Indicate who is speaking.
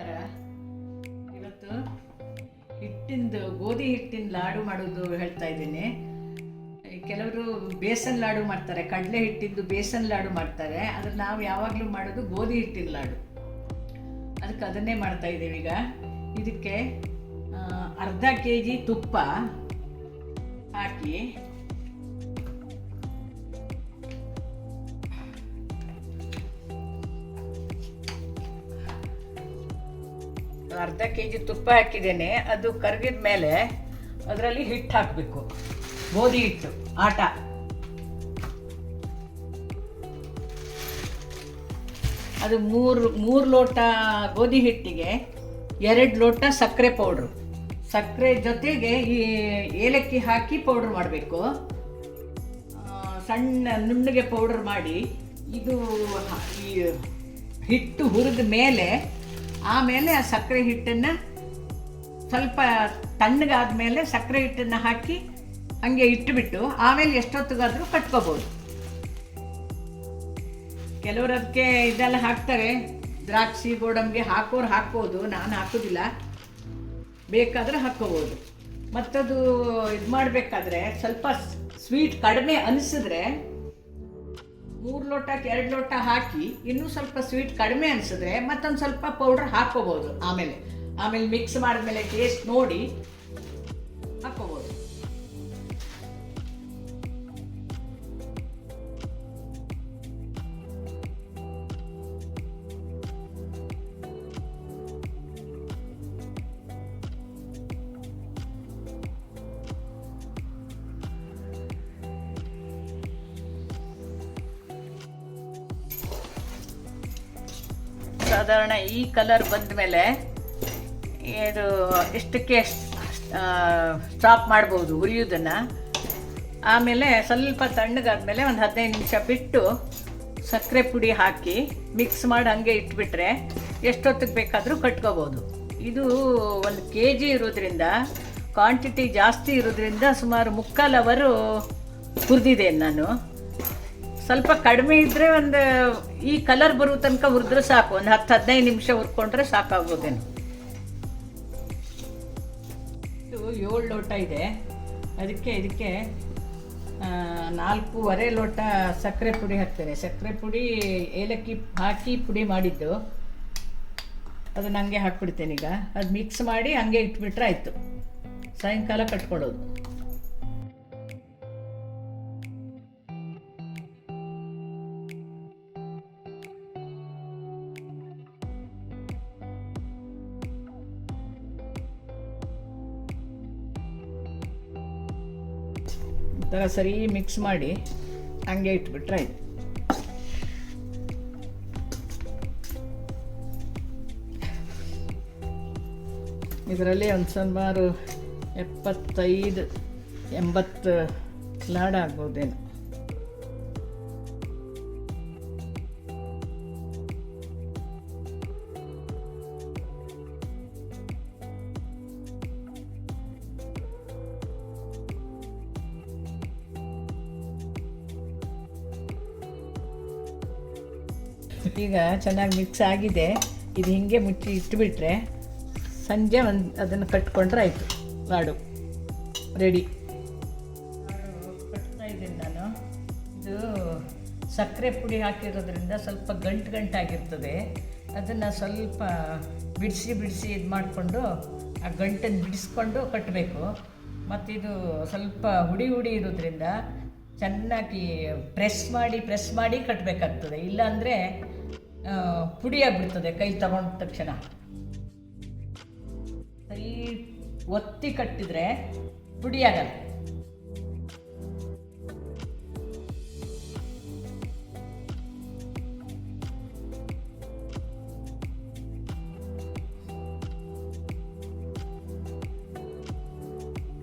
Speaker 1: ನಮಸ್ಕಾರ ಇವತ್ತು ಹಿಟ್ಟಿಂದು ಗೋಧಿ ಹಿಟ್ಟಿನ ಲಾಡು ಮಾಡೋದು ಹೇಳ್ತಾ ಇದ್ದೀನಿ. ಕೆಲವರು ಬೇಸನ್ ಲಾಡು ಮಾಡ್ತಾರೆ, ಕಡಲೆ ಹಿಟ್ಟಿಂದು ಬೇಸನ್ ಲಾಡು ಮಾಡ್ತಾರೆ. ಆದರೆ ನಾವು ಯಾವಾಗಲೂ ಮಾಡೋದು ಗೋಧಿ ಹಿಟ್ಟಿನ ಲಾಡು. ಅದಕ್ಕೆ ಅದನ್ನೇ ಮಾಡ್ತಾ ಇದ್ದೀವಿ ಈಗ. ಇದಕ್ಕೆ ಅರ್ಧ ಕೆ ಜಿ ತುಪ್ಪ ಹಾಕಿ ಅರ್ಧ ಕೆ ಜಿ ತುಪ್ಪ ಹಾಕಿದ್ದೇನೆ, ಅದು ಕರಗಿದ ಮೇಲೆ ಅದರಲ್ಲಿ ಹಿಟ್ಟು ಹಾಕಬೇಕು. ಗೋಧಿ ಹಿಟ್ಟು, ಆಟ. ಅದು ಮೂರು ಮೂರು ಲೋಟ ಗೋಧಿ ಹಿಟ್ಟಿಗೆ, ಎರಡು ಲೋಟ ಸಕ್ಕರೆ ಪೌಡ್ರು. ಸಕ್ಕರೆ ಜೊತೆಗೆ ಈ ಏಲಕ್ಕಿ ಹಾಕಿ ಪೌಡ್ರ್ ಮಾಡಬೇಕು. ಸಣ್ಣ ನುಣ್ಣಗೆ ಪೌಡರ್ ಮಾಡಿ, ಇದು ಈ ಹಿಟ್ಟು ಹುರಿದ ಮೇಲೆ ಆಮೇಲೆ ಆ ಸಕ್ಕರೆ ಹಿಟ್ಟನ್ನು ಸ್ವಲ್ಪ ತಣ್ಣಗಾದ ಮೇಲೆ ಸಕ್ಕರೆ ಹಿಟ್ಟನ್ನು ಹಾಕಿ ಹಾಗೆ ಇಟ್ಟುಬಿಟ್ಟು ಆಮೇಲೆ ಎಷ್ಟೊತ್ತಿಗಾದರೂ ಕಟ್ಕೋಬೋದು. ಕೆಲವರು ಅದಕ್ಕೆ ಇದೆಲ್ಲ ಹಾಕ್ತಾರೆ. ದ್ರಾಕ್ಷಿ, ಗೋಡಂಬಿ ಹಾಕೋರು ಹಾಕ್ಬೋದು. ನಾನು ಹಾಕೋದಿಲ್ಲ. ಬೇಕಾದರೆ ಹಾಕ್ಕೋಬೋದು. ಮತ್ತದು ಇದು ಮಾಡಬೇಕಾದ್ರೆ ಸ್ವಲ್ಪ ಸ್ವೀಟ್ ಕಡಿಮೆ ಅನಿಸಿದ್ರೆ ಮೂರು ಲೋಟಕ್ಕೆ ಎರಡು ಲೋಟ ಹಾಕಿ ಇನ್ನೂ ಸ್ವಲ್ಪ ಸ್ವೀಟ್ ಕಡಿಮೆ ಅನಿಸಿದ್ರೆ ಮತ್ತೊಂದು ಸ್ವಲ್ಪ ಪೌಡ್ರ್ ಹಾಕ್ಕೋಬೋದು ಆಮೇಲೆ. ಆಮೇಲೆ ಮಿಕ್ಸ್ ಮಾಡಿದ್ಮೇಲೆ ಟೇಸ್ಟ್ ನೋಡಿ. ಸಾಧಾರಣ ಈ ಕಲರ್ ಬಂದ ಮೇಲೆ ಇದು ಇಷ್ಟಕ್ಕೆ ಸ್ಟಾಪ್ ಮಾಡ್ಬೋದು ಹುರಿಯೋದನ್ನು ಆಮೇಲೆ ಸ್ವಲ್ಪ ತಣ್ಣಗಾದ್ಮೇಲೆ ಒಂದು ಹದಿನೈದು ನಿಮಿಷ ಬಿಟ್ಟು ಸಕ್ಕರೆ ಪುಡಿ ಹಾಕಿ ಮಿಕ್ಸ್ ಮಾಡಿ ಹಂಗೆ ಇಟ್ಬಿಟ್ರೆ ಎಷ್ಟೊತ್ತಿಗೆ ಬೇಕಾದರೂ ಕಟ್ಕೋಬೋದು. ಇದು ಒಂದು ಕೆ ಜಿ ಇರೋದ್ರಿಂದ ಕ್ವಾಂಟಿಟಿ ಜಾಸ್ತಿ ಇರೋದ್ರಿಂದ ಸುಮಾರು ಮುಕ್ಕಾಲು ಅವರು ಹುರಿದಿದ್ದೇನೆ ನಾನು. ಸ್ವಲ್ಪ ಕಡಿಮೆ ಇದ್ದರೆ ಒಂದು ಈ ಕಲರ್ ಬರೋ ತನಕ ಹುರಿದ್ರೆ ಸಾಕು. ಒಂದು ಹತ್ತು, ಹದಿನೈದು ನಿಮಿಷ ಹುರ್ಕೊಂಡ್ರೆ ಸಾಕಾಗೋದೇನು. ಏಳು ಲೋಟ ಇದೆ. ಅದಕ್ಕೆ ಇದಕ್ಕೆ ನಾಲ್ಕೂವರೆ ಲೋಟ ಸಕ್ಕರೆ ಪುಡಿ ಹಾಕ್ತೇನೆ. ಸಕ್ಕರೆ ಪುಡಿ, ಏಲಕ್ಕಿ ಹಾಕಿ ಪುಡಿ ಮಾಡಿದ್ದು. ಅದನ್ನು ಹಂಗೆ ಹಾಕ್ಬಿಡ್ತೇನೆ ಈಗ. ಅದು ಮಿಕ್ಸ್ ಮಾಡಿ ಹಂಗೆ ಇಟ್ಬಿಟ್ರೆ ಆಯಿತು. ಸಾಯಂಕಾಲ ಕಟ್ಕೊಳ್ಳೋದು. ಥರ ಸರಿ ಮಿಕ್ಸ್ ಮಾಡಿ ಹಂಗೆ ಇಟ್ಬಿಟ್ರೆ ಆಯ್ತು. ಇದರಲ್ಲಿ ಒಂದು ಸುಮಾರು ಎಪ್ಪತ್ತೈದು ಎಂಬತ್ತು ಲಾಡ್ ಆಗ್ಬೋದೇನು. ಈಗ ಚೆನ್ನಾಗಿ ಮಿಕ್ಸ್ ಆಗಿದೆ. ಇದು ಹಿಂಗೆ ಮುಚ್ಚಿ ಇಟ್ಬಿಟ್ರೆ ಸಂಜೆ ಒಂದು ಅದನ್ನು ಕಟ್ಕೊಂಡ್ರೆ ಆಯಿತು. ಲಾಡು. ರೆಡಿ. ಕಟ್ತಾ ಇದ್ದೀನಿ ನಾನು. ಇದು ಸಕ್ಕರೆ ಪುಡಿ ಹಾಕಿರೋದ್ರಿಂದ ಸ್ವಲ್ಪ ಗಂಟು ಗಂಟಾಗಿರ್ತದೆ ಅದನ್ನು ಸ್ವಲ್ಪ ಬಿಡಿಸಿ ಬಿಡಿಸಿ ಇದು ಮಾಡಿಕೊಂಡು ಆ ಗಂಟನ್ನು ಬಿಡಿಸ್ಕೊಂಡು ಕಟ್ಟಬೇಕು ಮತ್ತು ಇದು ಸ್ವಲ್ಪ ಹುಡಿ ಹುಡಿ ಇರೋದ್ರಿಂದ ಚೆನ್ನಾಗಿ ಪ್ರೆಸ್ ಮಾಡಿ ಪ್ರೆಸ್ ಮಾಡಿ ಕಟ್ಟಬೇಕಾಗ್ತದೆ ಇಲ್ಲಾಂದರೆ ಪುಡಿ ಆಗಿಬಿಡ್ತದೆ ಕೈ ತಗೊಂಡ ತಕ್ಷಣ. ಸರಿ ಒತ್ತಿ ಕಟ್ಟಿದರೆ ಪುಡಿ ಆಗಲ್ಲ.